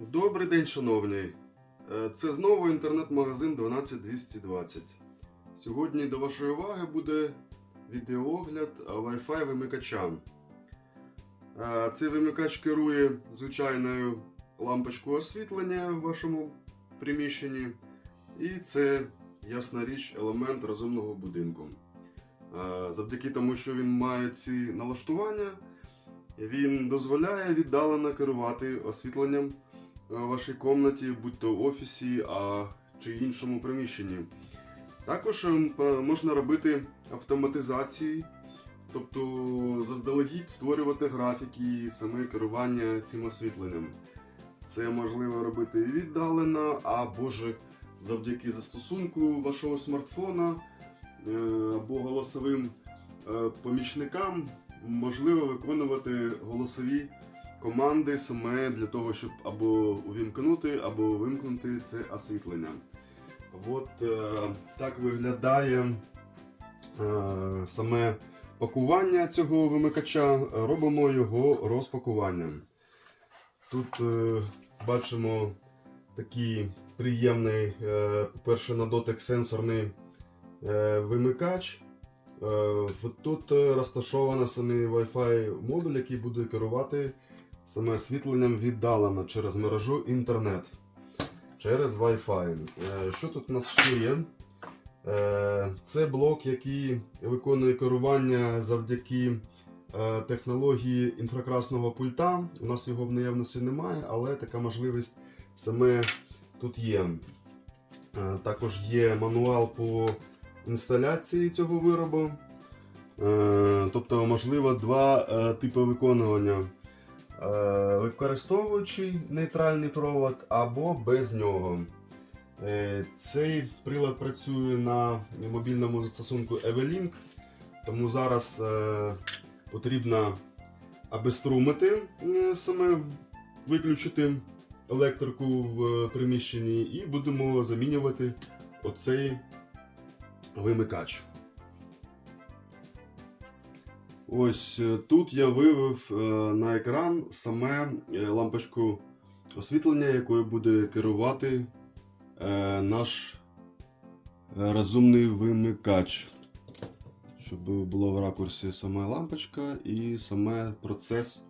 Добрий день, шановні. Е, Це знову інтернет-магазин 12220. Сьогодні до вашої уваги буде відеоогляд Wi-Fi вимикача. Е, Цей вимикач керує звичайною лампочкою освітлення в вашому приміщенні. І це, ясна річ, елемент розумного будинку. Е, Завдяки тому, що він має ці налаштування, він дозволяє віддалено керувати освітленням в вашій комнаті, будь то в офісі а, чи іншому приміщенні. Також ем, можна робити автоматизації, тобто заздалегідь створювати графіки, саме керування цим освітленням. Це можливо робити віддалено, або ж завдяки застосунку вашого смартфона е, або голосовим е, помічникам можливо виконувати голосові команди саме для того, щоб або увімкнути, або вимкнути це освітлення. От е, так виглядає е, саме пакування цього вимикача. Робимо його розпакуванням. Тут е, бачимо такий приємний, е, по-перше, на дотик сенсорний вимикач. Тут розташовано самий Wi-Fi модуль, який буде керувати саме освітленням віддалено через мережу інтернет. Через Wi-Fi. Е, Що тут у нас ще є? Е, Це блок, який виконує керування завдяки е, технології інфракрасного пульта. У нас його в наявності немає, але така можливість саме тут є. Також є мануал по інсталяції цього виробу. Тобто, можливо, два типи виконування. Е, Використовуючи нейтральний провод або без нього. Е, Цей прилад працює на мобільному застосунку Evelink, тому зараз е, потрібно обеструмити саме виключити електрику в приміщенні і будемо замінювати оцей вимикач. Ось е, тут я вивів е, на екран саме е, лампочку освітлення, якою буде керувати наш розумний вимикач. Щоб було в ракурсі саме лампочка і саме процес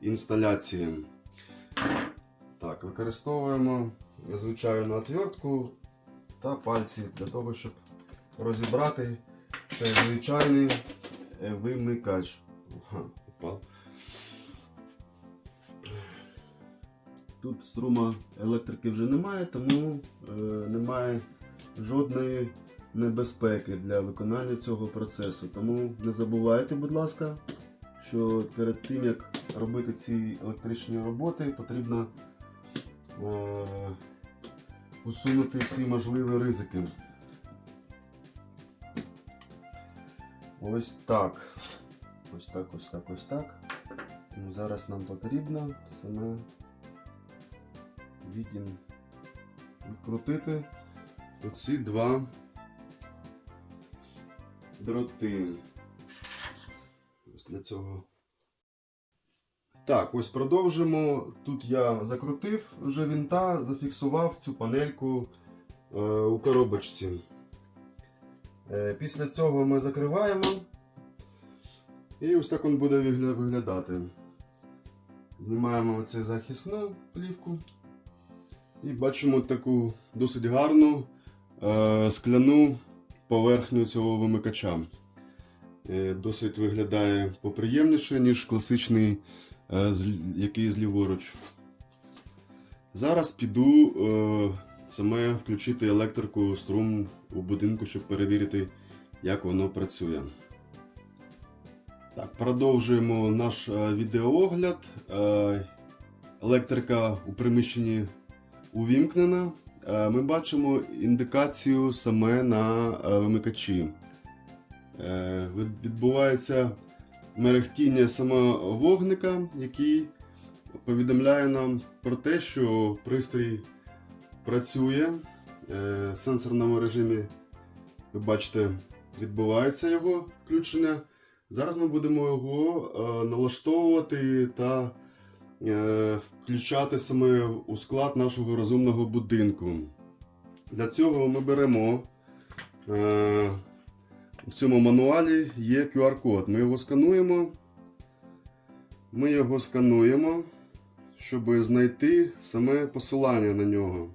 інсталяції. Так, використовуємо звичайну отвертку та пальці для того, щоб розібрати цей звичайний вимикач. Ага, упав. Тут струма електрики вже немає, тому е, немає жодної небезпеки для виконання цього процесу. Тому не забувайте, будь ласка, що перед тим як робити ці електричні роботи, потрібно е, усунути всі можливі ризики. Ось так. Ось так, ось так, ось так. Ну, зараз нам потрібно саме відім відкрутити оці два дроти. Ось для цього. Так, ось продовжимо. Тут я закрутив вже вінта, зафіксував цю панельку е, у коробочці. Е, Після цього ми закриваємо. І ось так він буде виглядати. Знімаємо цю захисну плівку. І бачимо таку досить гарну е, скляну поверхню цього вимикача. Е, досить виглядає поприємніше, ніж класичний, е, який зліворуч. Зараз піду е, саме включити електрику струм у будинку, щоб перевірити, як воно працює. Так, продовжуємо наш е, відеоогляд. Е, електрика у приміщенні увімкнена. Е, ми бачимо індикацію саме на вимикачі. Відбувається мерехтіння саме вогника, який повідомляє нам про те, що пристрій працює е, в сенсорному режимі. Ви бачите, відбувається його включення. Зараз ми будемо його е, налаштовувати та е, включати саме у склад нашого розумного будинку. Для цього ми беремо в цьому мануалі є QR-код. Ми його скануємо. Ми його скануємо, щоб знайти саме посилання на нього.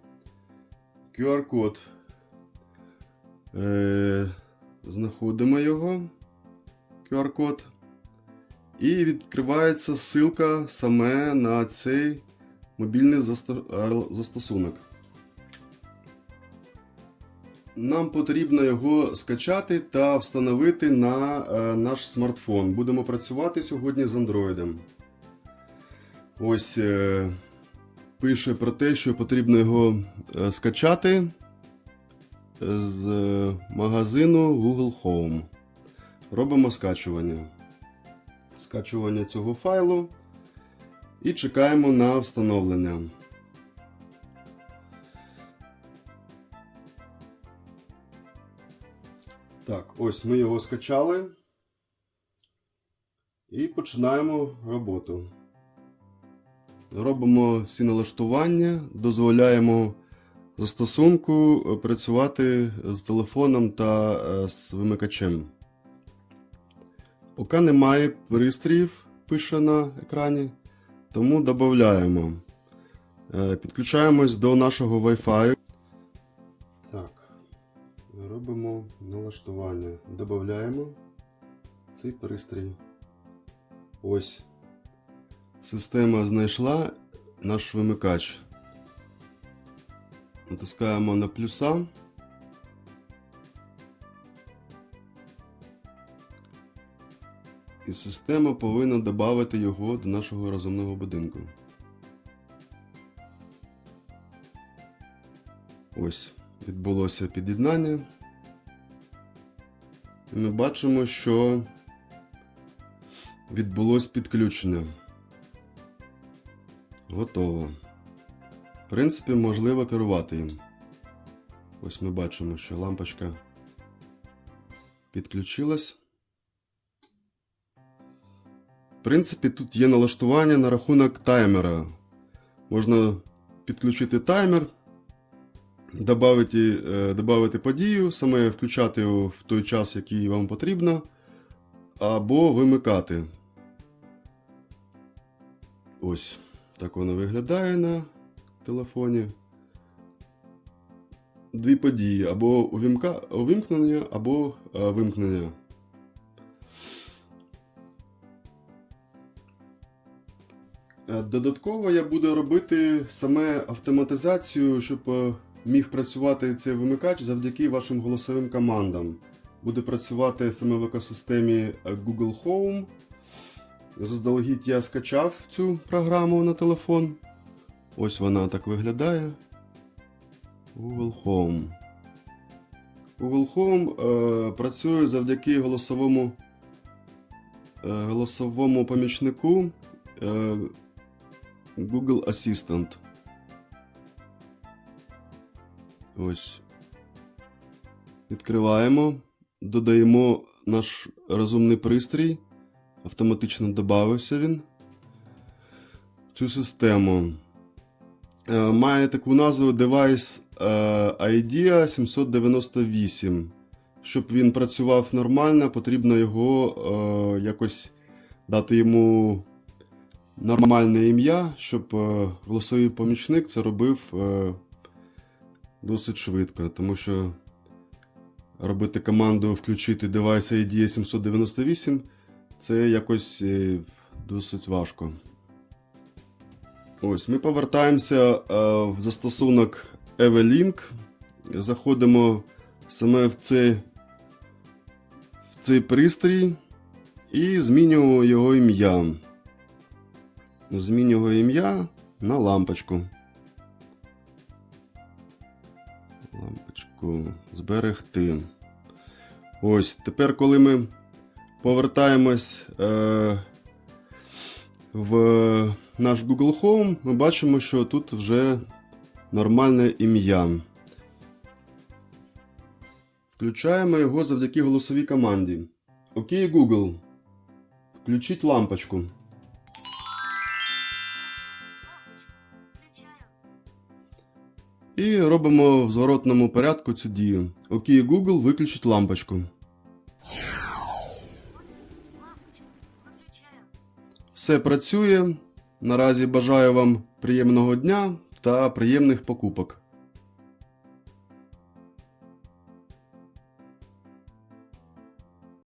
QR-код. Е, знаходимо його. QR-код. І відкривається ссылка саме на цей мобільний застосунок. Нам потрібно його скачати та встановити на е, наш смартфон. Будемо працювати сьогодні з Android. Ось е, пише про те, що потрібно його е, скачати з е, магазину Google Home. Робимо скачування. Скачування цього файлу і чекаємо на встановлення. Так, ось ми його скачали і починаємо роботу. Робимо всі налаштування, дозволяємо застосунку працювати з телефоном та е, з вимикачем. Поки немає пристроїв, пише на екрані, тому додаємо. Е, Підключаємось до нашого Wi-Fi. Так, робимо налаштування. Додаємо цей пристрій. Ось. Система знайшла наш вимикач. Натискаємо на плюса. І система повинна додати його до нашого розумного будинку. Ось, відбулося під'єднання. І ми бачимо, що відбулось підключення. Готово. В принципі, можливо керувати їм. Ось ми бачимо, що лампочка підключилась. В принципі, тут є налаштування на рахунок таймера. Можна підключити таймер, добавити, е, добавити подію, саме включати його в той час, який вам потрібно, або вимикати. Ось так воно виглядає на телефоні. Дві події: або увімка, увімкнення, або е, вимкнення. Е, Додатково я буду робити саме автоматизацію, щоб е, міг працювати цей вимикач завдяки вашим голосовим командам. Буде працювати саме в екосистемі Google Home. Заздалегідь я скачав цю програму на телефон. Ось вона так виглядає. Google Home. Google Home е, працює завдяки голосовому, е, голосовому помічнику е, Google Assistant. Ось. Відкриваємо, додаємо наш розумний пристрій. Автоматично додався він цю систему. Е, Має таку назву Device е, IDEA 798. Щоб він працював нормально, потрібно його е, якось дати йому нормальне ім'я, щоб голосовий помічник це робив досить швидко, тому що робити команду включити Device ID 798 це якось е, досить важко. Ось, ми повертаємося е, в застосунок Evelink. Заходимо саме в цей, в цей пристрій і змінюємо його ім'я. Змінюємо ім'я на лампочку. Лампочку зберегти. Ось, тепер, коли ми повертаємось е, в наш Google Home, ми бачимо, що тут вже нормальне ім'я. Включаємо його завдяки голосовій команді. Окей, Google. Включіть лампочку. І робимо в зворотному порядку цю дію. Окей, Google, виключить лампочку. Все працює. Наразі бажаю вам приємного дня та приємних покупок.